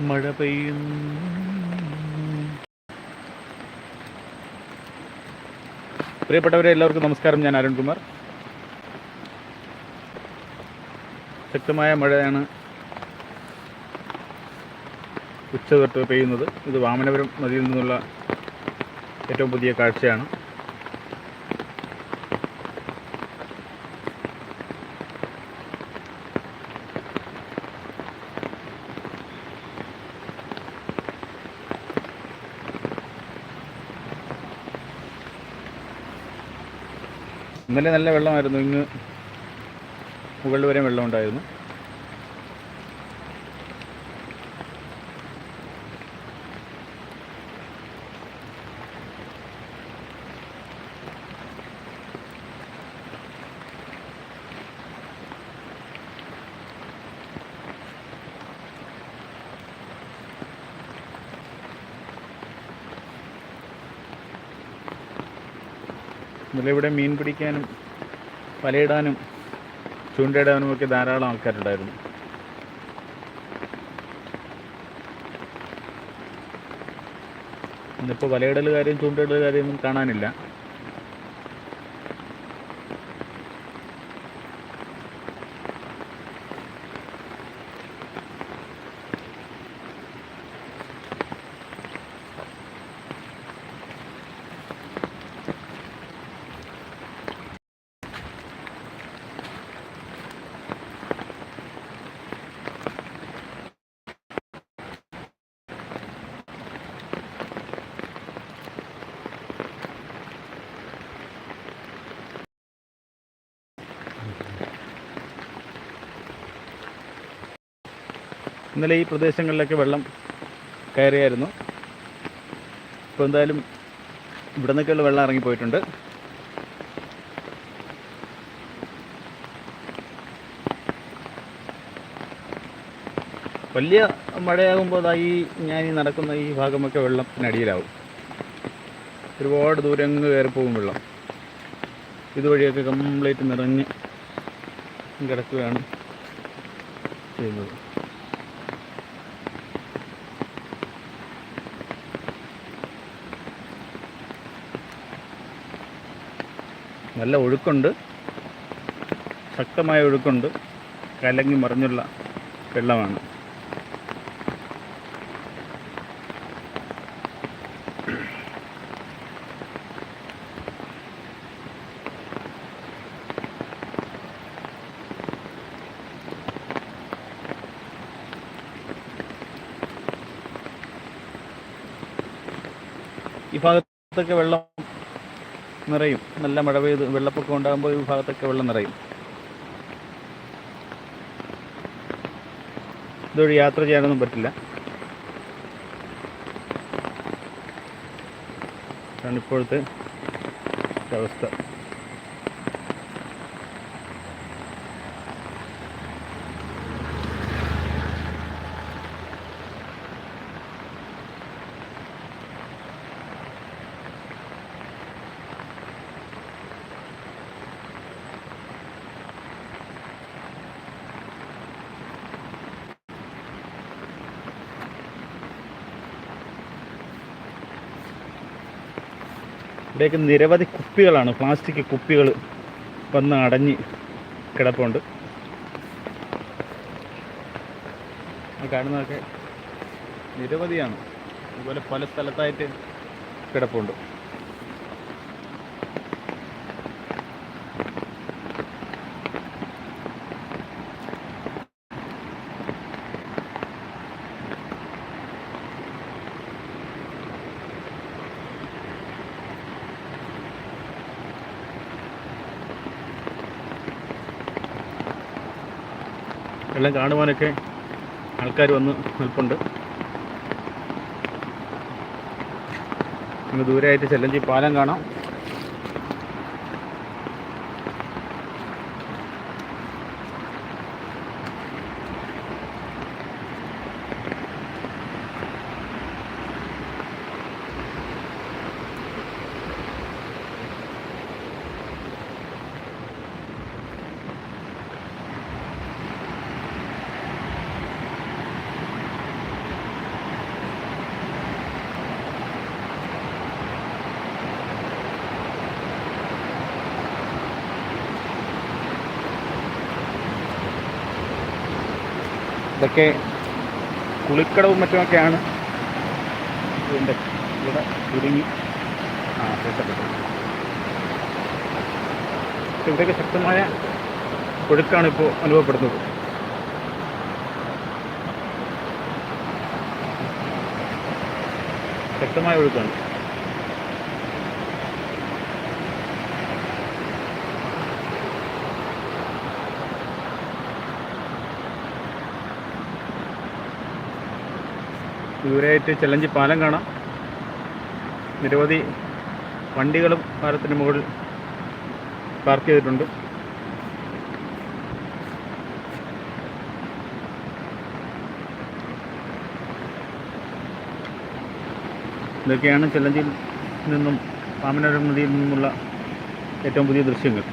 മഴ പെയ്യുന്നു. പ്രിയപ്പെട്ടവരെ എല്ലാവർക്കും നമസ്കാരം. ഞാൻ അരുൺകുമാർ. ശക്തമായ മഴയാണ് ഉച്ച തൊട്ട് പെയ്യുന്നത്. ഇത് വാമനപുരം നദിയിൽ നിന്നുള്ള ഏറ്റവും പുതിയ കാഴ്ചയാണ്. ഇന്നലെ നല്ല വെള്ളമായിരുന്നു. ഇങ്ങ് മുകളിൽ വരെ വെള്ളമുണ്ടായിരുന്നു. ഇന്നലെ ഇവിടെ മീൻ പിടിക്കാനും വലയിടാനും ചൂണ്ടയിടാനും ഒക്കെ ധാരാളം ആൾക്കാരുണ്ടായിരുന്നു. ഇന്നിപ്പോൾ വലയിടൽ കാര്യം ചൂണ്ടയിടൽ കാര്യമൊന്നും കാണാനില്ല. ഇന്നലെ ഈ പ്രദേശങ്ങളിലൊക്കെ വെള്ളം കയറിയായിരുന്നു. ഇപ്പോൾ എന്തായാലും ഇവിടെ നിന്നൊക്കെയുള്ള വെള്ളം ഇറങ്ങിപ്പോയിട്ടുണ്ട് വലിയ മഴയാകുമ്പോൾ ഈ ഞാൻ ഈ നടക്കുന്ന ഈ ഭാഗമൊക്കെ വെള്ളത്തിനടിയിലാവും ഒരുപാട് ദൂരങ്ങ് പോകും വെള്ളം. ഇതുവഴിയൊക്കെ കംപ്ലീറ്റ് നിറഞ്ഞ് കിടക്കുകയാണ് ചെയ്യുന്നത്. നല്ല ഒഴുക്കുണ്ട്. ശക്തമായ ഒഴുക്കുണ്ട്. കലങ്ങി മറിഞ്ഞുള്ള വെള്ളമാണ്. ഈ ഭാഗത്തൊക്കെ വെള്ളം നിറയും. നല്ല മഴ പെയ്ത് വെള്ളപ്പൊക്കം ഉണ്ടാകുമ്പോൾ ഈ ഭാഗത്തൊക്കെ വെള്ളം നിറയും. ഇതുവഴി യാത്ര ചെയ്യാനൊന്നും പറ്റില്ല. ഇപ്പോഴത്തെ അവസ്ഥ. ഇവിടെയൊക്കെ നിരവധി കുപ്പികളാണ് പ്ലാസ്റ്റിക് കുപ്പികൾ വന്ന് അടഞ്ഞ് കിടപ്പുണ്ട്. കാണുന്നതൊക്കെ നിരവധിയാണ്. അതുപോലെ പല സ്ഥലത്തായിട്ട് കിടപ്പുണ്ട്. വെള്ളം കാണുവാനൊക്കെ ആൾക്കാർ വന്ന് നിൽപ്പുണ്ട്. ഇങ്ങ് ദൂരെയായിട്ട് ചെല്ലഞ്ചി പാലം കാണാം. ഇതൊക്കെ കുളിക്കടവും മറ്റുമൊക്കെയാണ്. ഇതിന്റെ ഇവിടെ ചുരുങ്ങി ആ രക്ഷപ്പെട്ടു. ഇവിടെയൊക്കെ ശക്തമായ ഒഴുക്കാണ് ഇപ്പോൾ അനുഭവപ്പെടുന്നത്. ശക്തമായ ഒഴുക്കാണ്. ദൂരെയായിട്ട് ചെല്ലഞ്ചി പാലം കാണാം. നിരവധി വണ്ടികളും പാലത്തിന് മുകളിൽ പാർക്ക് ചെയ്തിട്ടുണ്ട്. ഇതൊക്കെയാണ് ചെല്ലഞ്ചിയിൽ നിന്നും പാമനരം നദിയിൽ നിന്നുമുള്ള ഏറ്റവും പുതിയ ദൃശ്യങ്ങൾ.